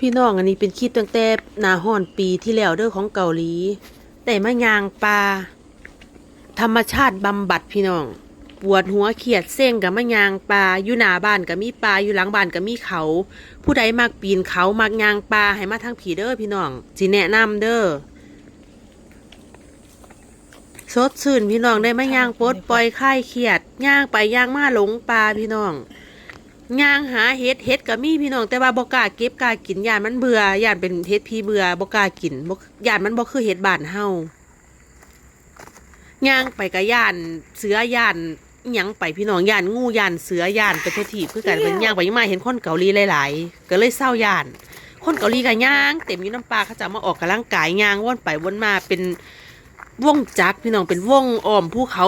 พี่น้องอันนี้เป็นคลิปตั้งแต่หนาห้อนปีที่แล้วเด้อของเกาหลีแต่มายางปลาธรรมชาติบำบัดพี่น้อง ปวดหัวเขียดเส้งกับมายางปลาอยู่หน้าบ้านก็มีปลาอยู่หลังบ้านก็มีเขา ผู้ใดมักปีนเขามักยางปลาให้มาทางผีเด้อพี่น้องสิแนะนำเด้อสดชื่นพี่น้องได้มายางปดปล่อยคลายเครียดย่างไปย่างมาหลงปลาพี่น้อง ย่างหาเห็ดเห็ดก็มีพี่น้องแต่ว่าบ่กล้าเก็บกล้ากินย่านมันเบื่อย่านเป็นเห็ดพี่เบื่อบ่กล้ากินบ่ย่านมันบ่คือเห็ดบ้านเฮาย่างไปก็ย่านเสือย่านหยังไปพี่น้องย่านงูย่านเสือย่านเป็นทุกทีคือกันเป็นย่างไปย่างมาเห็นคนเกาหลีหลายๆก็เลยเศร้าย่าน คนเกาหลีก็ย่าง เต็มอยู่น้ำปลาเขาจะมาออกกำลังกายย่างว่นไปว่นมาเป็นวงจักพี่น้องเป็นวงอ้อมภูเขา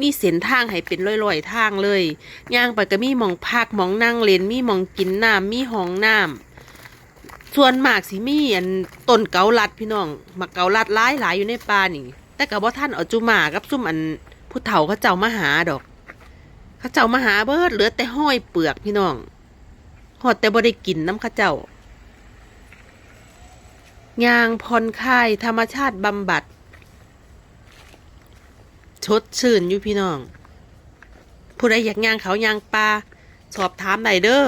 มีเส้นทางให้เป็นร้อยๆทางเลยย่างไปก็มีมองพักมองนั่งเล่นมีมองกินน้ำมีห้องน้ำส่วนมากสิมีอันต้นเกาลัดพี่น้องมาเกาลัดหลายหลายอยู่ในป่านี่ แต่กับว่าท่านเอาจุมากับซุ่มอันผู้เฒ่าเขาเจ้ามาหาดอก เขาเจ้ามาหาเบิดเหลือแต่ห้อยเปลือกพี่น้องหอดแต่บ่ได้กินน้ำข้าเจ้ายางผ่อนคายธรรมชาติบำบัด ชดชื่นอยู่พี่น้อง ผู้ใดอยากย่างเขาย่างปลาสอบถามได้เด้อ